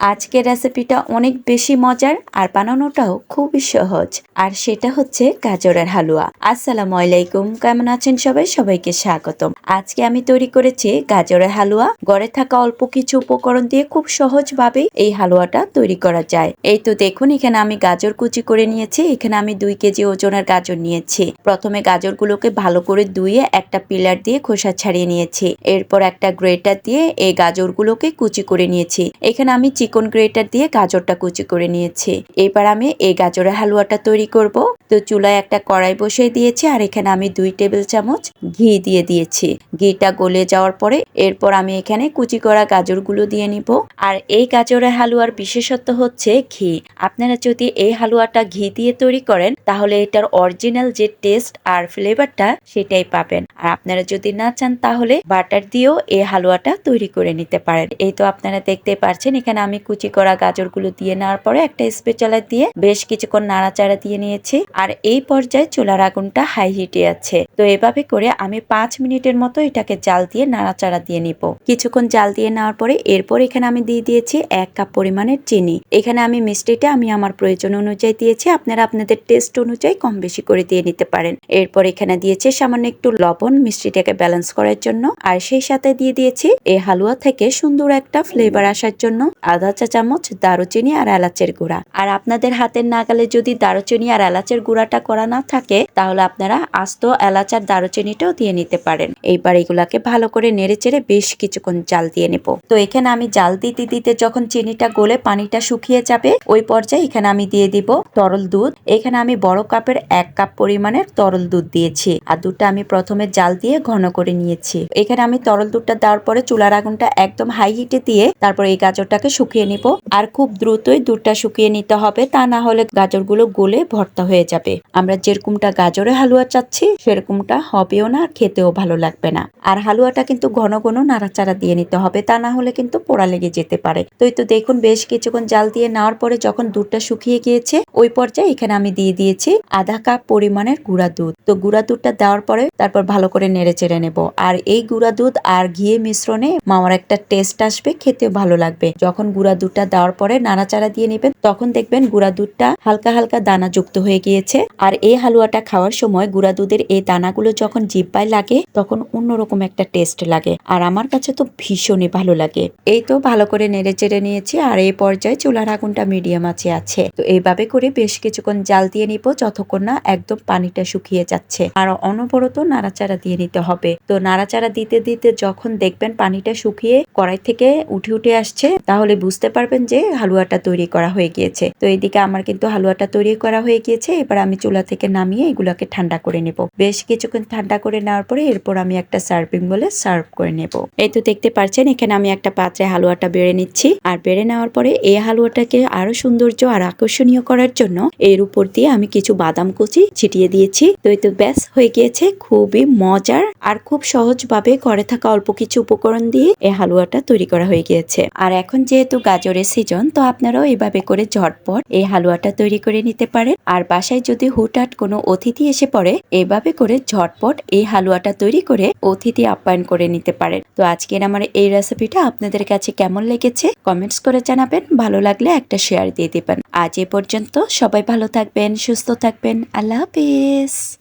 আজকের রেসিপিটা অনেক বেশি মজার আর বানানোটাও খুবই সহজ। আর সেটা হচ্ছে গাজরের হালুয়া। আসসালামু আলাইকুম। কেমন আছেন সবাই? সবাইকে স্বাগতম। আজকে আমি তৈরি করেছি গাজরের হালুয়া। ঘরে থাকা অল্প কিছু উপকরণ দিয়ে খুব সহজভাবে এই হালুয়াটা তৈরি করা যায়। এই তো দেখুন, এখানে আমি গাজর কুচি করে নিয়েছি। এখানে আমি দুই কেজি ওজনের গাজর নিয়েছি। প্রথমে গাজরগুলোকে ভালো করে ধুয়ে একটা পিলার দিয়ে খোসা ছাড়িয়ে নিয়েছি। এরপর একটা গ্রেটার দিয়ে এই গাজরগুলোকে কুচি করে নিয়েছি। এখানে আমি চিকন গ্রেটার দিয়ে গাজরটা কুচি করে নিয়েছি। এবার আমি এই গাজরের হালুয়াটা তৈরি করব। তো চুলায় একটা কড়াই বসিয়ে দিয়েছি আর এখানে আমি দুই টেবিল চামচ ঘি দিয়ে দিয়েছি। ঘিটা গলে যাওয়ার পরে এরপর আমি এখানে কুচি করা গাজরগুলো দিয়ে নিব। আর এই গাজরের হালুয়ার বিশেষত্ব হচ্ছে ঘি। আপনারা যদি এই হালুয়াটা ঘি দিয়ে তৈরি করেন, তাহলে এটার অরিজিনাল যে টেস্ট আর ফ্লেভারটা সেটাই পাবেন। আর আপনারা যদি না চান, তাহলে বাটার দিয়েও এই হালুয়াটা তৈরি করে নিতে পারেন। এই তো আপনারা দেখতে পাচ্ছেন, এখানে আমি কুচি করা গাজরগুলো দিয়ে নেওয়ার পরে একটা স্পেচালা দিয়ে বেশ কিছুক্ষণ নাড়াচাড়া দিয়ে নিয়েছি। আর এই পর্যায়ে চুলার আগুনটা হাই হিটে আছে। তো এভাবে করে আমি পাঁচ মিনিটের মতো এটাকে জাল দিয়ে নাড়াচাড়া দিয়ে নিব। কিছুক্ষণ জাল দিয়ে নেওয়ার পরে এরপর এখানে আমি দিয়ে দিয়েছি এক কাপ পরিমাণের চিনি। এখানে আমি মিষ্টিটা আমি আমার প্রয়োজন অনুযায়ী দিয়েছি। আপনারা আপনাদের টেস্ট অনুযায়ী কম বেশি করে দিয়ে নিতে পারেন। এরপর এখানে দিয়েছি সামান্য একটু লবণ মিষ্টিটাকে ব্যালেন্স করার জন্য। আর সেই সাথে দিয়ে দিয়েছি এই হালুয়া থেকে সুন্দর একটা ফ্লেভার আসার জন্য। আধা চা চামচ, দারুচিনি আর এলাচের গুঁড়া। আর আপনাদের হাতের নাগালে যদি দারুচিনি আর এলাচের গুঁড়াটা করা না থাকে, তাহলে আপনারা আস্ত এলাচ আর দারুচিনিটাও দিয়ে নিতে পারেন। এইবার এগুলাকে ভালো করে নেড়ে চেড়ে বেশ কিছুক্ষণ জাল দিয়ে নেব। তো এখানে আমি জাল দিতে দিতে যখন চিনিটা গলে পানিটা শুকিয়ে যাবে, ওই পর্যায়ে এখানে আমি দিয়ে দিব তরল দুধ। এখানে আমি বড় কাপের এক কাপ পরিমাণের তরল দুধ দিয়েছি আর দুধটা আমি প্রথমে জাল দিয়ে ঘন করে নিয়েছি। এখানে আমি তরল দুধটা দেওয়ার পরে চুলার আগুনটা একদম হাই হিটে দিয়ে তারপর এই গাজরটাকে শুকিয়ে নিব। আর খুব দ্রুতই দুধটা শুকিয়ে নিতে হবে, তা না হলে গাজরগুলো গলে ভর্তা হয়ে যাবে। আমরা যেরকমটা গাজরে হালুয়া চাচ্ছি, সেরকমটা হবেও না, আর খেতেও ভালো লাগবে না। আর হালুয়াটা কিন্তু ঘন ঘন নাড়াচাড়া দিয়ে নিতে হবে, তা না হলে কিন্তু পোড়া লেগে যেতে পারে। তো তো দেখুন, বেশ কিছুক্ষণ জাল দিয়ে নেওয়ার পরে যখন দুধটা শুকিয়ে গিয়েছে, ওই পর্যায়ে এখানে আমি দিয়ে দিয়েছি আধা কাপ পরিমাণের গুঁড়া দুধ। তো গুঁড়া দুধটা দেওয়ার পরে তারপর ভালো করে নেড়ে চেড়ে নেব। আর এই গুঁড়া দুধ আর ঘিয়ে মিশ্রণে মামার একটা টেস্ট আসবে, খেতেও ভালো লাগবে। যখন গুঁড়া দুধটা দেওয়ার পরে নাড়াচাড়া দিয়ে নেবেন। তখন দেখবেন গুঁড়া দুধটা হালকা হালকা দানা যুক্ত হয়ে গিয়েছে। আর এই হালুয়াটা খাওয়ার সময় গুঁড়া দুধের এই দানাগুলো যখন জিব্বায় লাগে, তখন অন্যরকম একটা টেস্ট লাগে। আর আমার কাছে তো ভীষণই ভালো লাগে। এই তো ভালো করে নেড়ে চেড়ে নিয়েছি আর এই পর্যায়ে চুলার আগুনটা মিডিয়াম আছে আছে। তো এইভাবে করে বেশ কিছুক্ষণ জাল দিয়ে নিব যতক্ষণ না একদম পানিটা শুকিয়ে যাচ্ছে। আর অনবরত নাড়াচাড়া দিয়ে নিতে হবে। তো নাড়াচাড়া দিতে দিতে যখন দেখবেন পানিটা শুকিয়ে কড়াই থেকে উঠে উঠে আসছে, তাহলে বুঝতে পারবেন যে হালুয়াটা তৈরি করা হয়ে গিয়েছে। তো এইদিকে আমার কিন্তু হালুয়াটা তৈরি করা হয়ে গিয়েছে। এবার আমি চুলা থেকে নামিয়ে এগুলোকে ঠান্ডা করে নেব। বেশ কিছুক্ষণ ঠান্ডা করে নেওয়ার পরে এরপর আমি একটা সার্ভিং বলে সার্ভ করে নেব। এই তো দেখতে পাচ্ছেন, এখানে আমি একটা পাত্রে হালুয়াটা বেড়ে নিচ্ছি। আর বেড়ে নেওয়ার পরে এই হালুয়াটাকে আরও সৌন্দর্য আর আকর্ষণীয় করার জন্য এর উপর দিয়ে আমি কিছু বাদাম কুচি ছিটিয়ে দিয়েছি। তো এই তো ব্যাস, হয়ে গিয়েছে খুবই মজার আর খুব সহজভাবে ঘরে থাকা অল্প কিছু উপকরণ দিয়ে এই হালুয়াটা তৈরি করা হয়ে গিয়েছে। আর এখন যেহেতু গাজরের সিজন তো আপনারাও এভাবে করে ঝটপট এই হালুয়াটা তৈরি করে নিতে পারেন। আর বাসায় যদি হুটহাট কোনো অতিথি এসে পড়ে, এভাবে করে ঝটপট এই হালুয়াটা তৈরি করে অতিথি আপ্যায়ন করে নিতে পারেন। তো আজকের আমার এই রেসিপিটা আপনাদের কাছে কেমন লেগেছে কমেন্টস করে জানাবেন। ভালো লাগলে একটা শেয়ার দিয়ে দিবেন। আজ এ পর্যন্ত সবাই ভালো থাকবেন, সুস্থ থাকবেন। আল্লাহ হাফিজ।